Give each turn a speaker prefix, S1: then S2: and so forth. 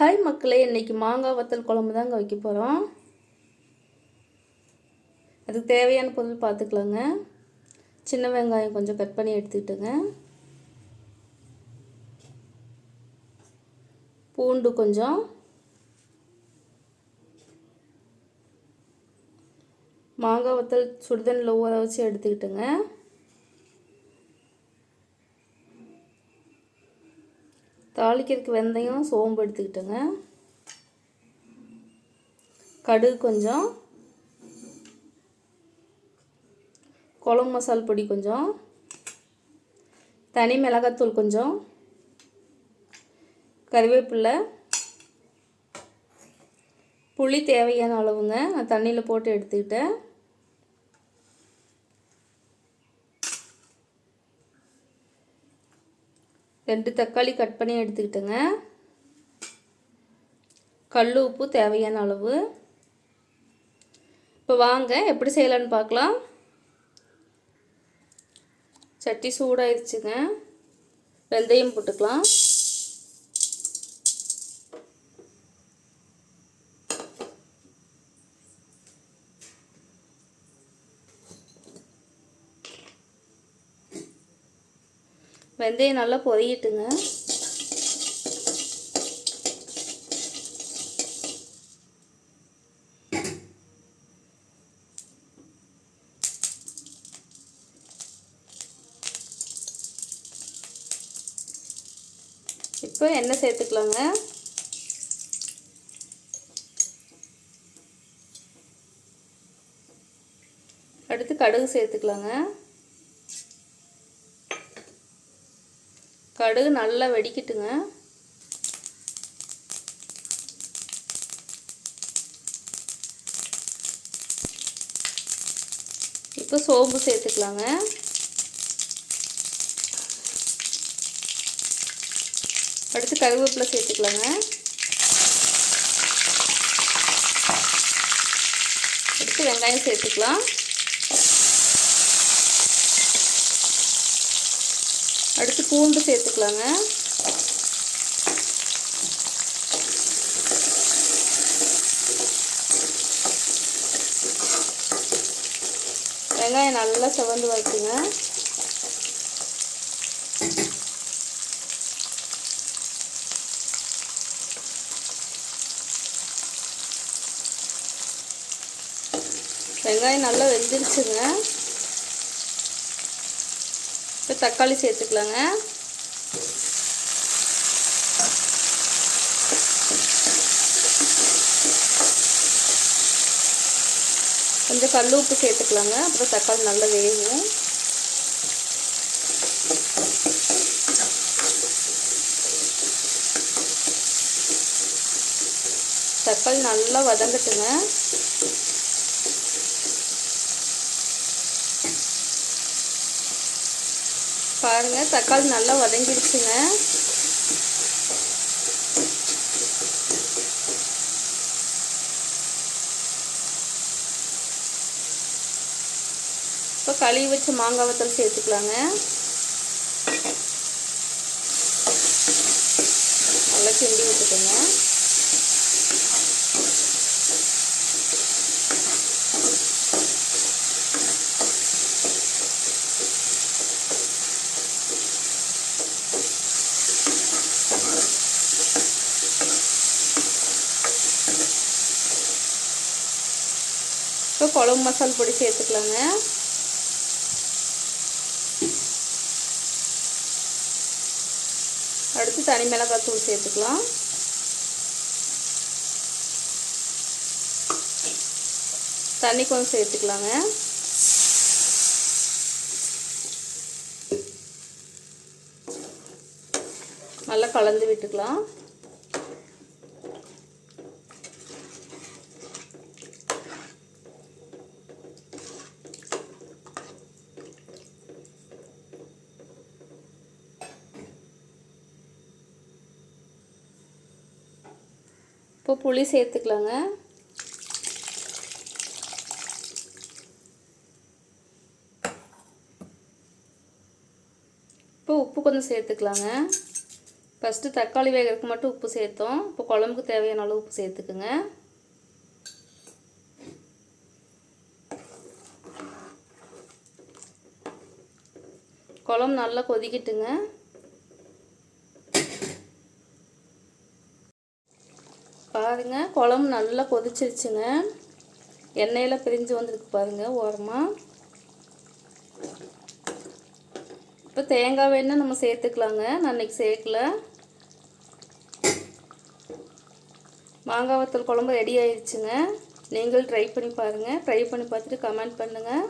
S1: Hi மக்களே. இன்னைக்கு மாங்காய் வத்தல் குழம்பு தாங்க வைக்க போகிறோம் அதுக்கு தேவையான பொருள் பார்த்துக்கலாங்க சின்ன வெங்காயம் கொஞ்சம் கட் பண்ணி எடுத்துக்கிட்டுங்க. பூண்டு கொஞ்சம். மாங்காய் வத்தல் சுடுதண்ணில் ஊற வச்சு எடுத்துக்கிட்டுங்க. தாளிக்கிறதுக்கு வெந்தயம் சோம்பு எடுத்துக்கிட்டேங்க. கடுகு கொஞ்சம். குழம்பு மசால் பொடி கொஞ்சம். தனி மிளகாத்தூள் கொஞ்சம். கருவேப்பில்லை புளி தேவையான அளவுங்க. நான் தண்ணியில் போட்டு எடுத்துக்கிட்டேன். ரெண்டு தக்காளி கட் பண்ணி எடுத்துக்கிட்டேங்க. கல் உப்பு தேவையான அளவு. இப்போ வாங்க எப்படி செய்யலான்னு பார்க்கலாம். சட்டி சூடாயிருச்சுங்க. வெந்தயம் போட்டுக்கலாம். வெந்தயம் நல்லா பொரியட்டுங்க. இப்போ எண்ணெய் சேர்த்துக்கலாங்க. அடுத்து கடுகு சேர்த்துக்கலாங்க. கடுகு நல்லா வெடிக்கட்டுங்க. இப்போ சோம்பு சேர்த்துக்கலாங்க. அடுத்து கருவேப்பிலை சேர்த்துக்கலாங்க. அடுத்து வெங்காயம் சேர்த்துக்கலாம் அடுத்து பூண்டு சேர்த்துக்கலாங்க. வெங்காயம் நல்லா செவந்து வைக்குங்க வெங்காயம் நல்லா வெந்துருச்சுங்க. இப்போ தக்காளி சேர்த்துக்கலாங்க. கொஞ்சம் கல் உப்பு சேர்த்துக்கலாங்க. அப்புறம் தக்காளி நல்லா வேகும். தக்காளி நல்லா வதங்கட்டுங்க. பாருங்க தக்காளி நல்லா வதங்கிடுச்சுங்க. இப்போ கழுவி வச்ச மாங்காய் வத்தல் சேர்த்துக்கலாங்க. நல்லா கிண்டி விட்டுக்கோங்க. இப்போ குழம்பு மசால் பொடி சேர்த்துக்கலாங்க. அடுத்து தனி மிளகாய் தூள் சேர்த்துக்கலாம். தண்ணி கொஞ்சம் சேர்த்துக்கலாங்க. நல்லா கலந்து விட்டுக்கலாம். இப்போ புளி சேர்த்துக்கலாங்க. இப்போ உப்பு கொஞ்சம் சேர்த்துக்கலாங்க. ஃபஸ்ட்டு தக்காளி வேகிறதுக்கு மட்டும் உப்பு சேர்த்தோம். இப்போ குழம்புக்கு தேவையான அளவு உப்பு சேர்த்துக்குங்க. குழம்பு நல்லா கொதிக்கிட்டுங்க. பாருங்க குழம்பு நல்லா கொதிச்சிருச்சுங்க. எண்ணெயில் பிரிஞ்சு வந்திருக்கு பாருங்க ஓரமாக இப்போ தேங்காய் வேணால் நம்ம சேர்த்துக்கலாங்க. நான் இன்னைக்கு சேர்க்கல. மாங்காய் வத்தல் குழம்பு ரெடி ஆயிடுச்சுங்க நீங்களும் ட்ரை பண்ணி பாருங்கள் ட்ரை பண்ணி பார்த்துட்டு கமெண்ட் பண்ணுங்கள்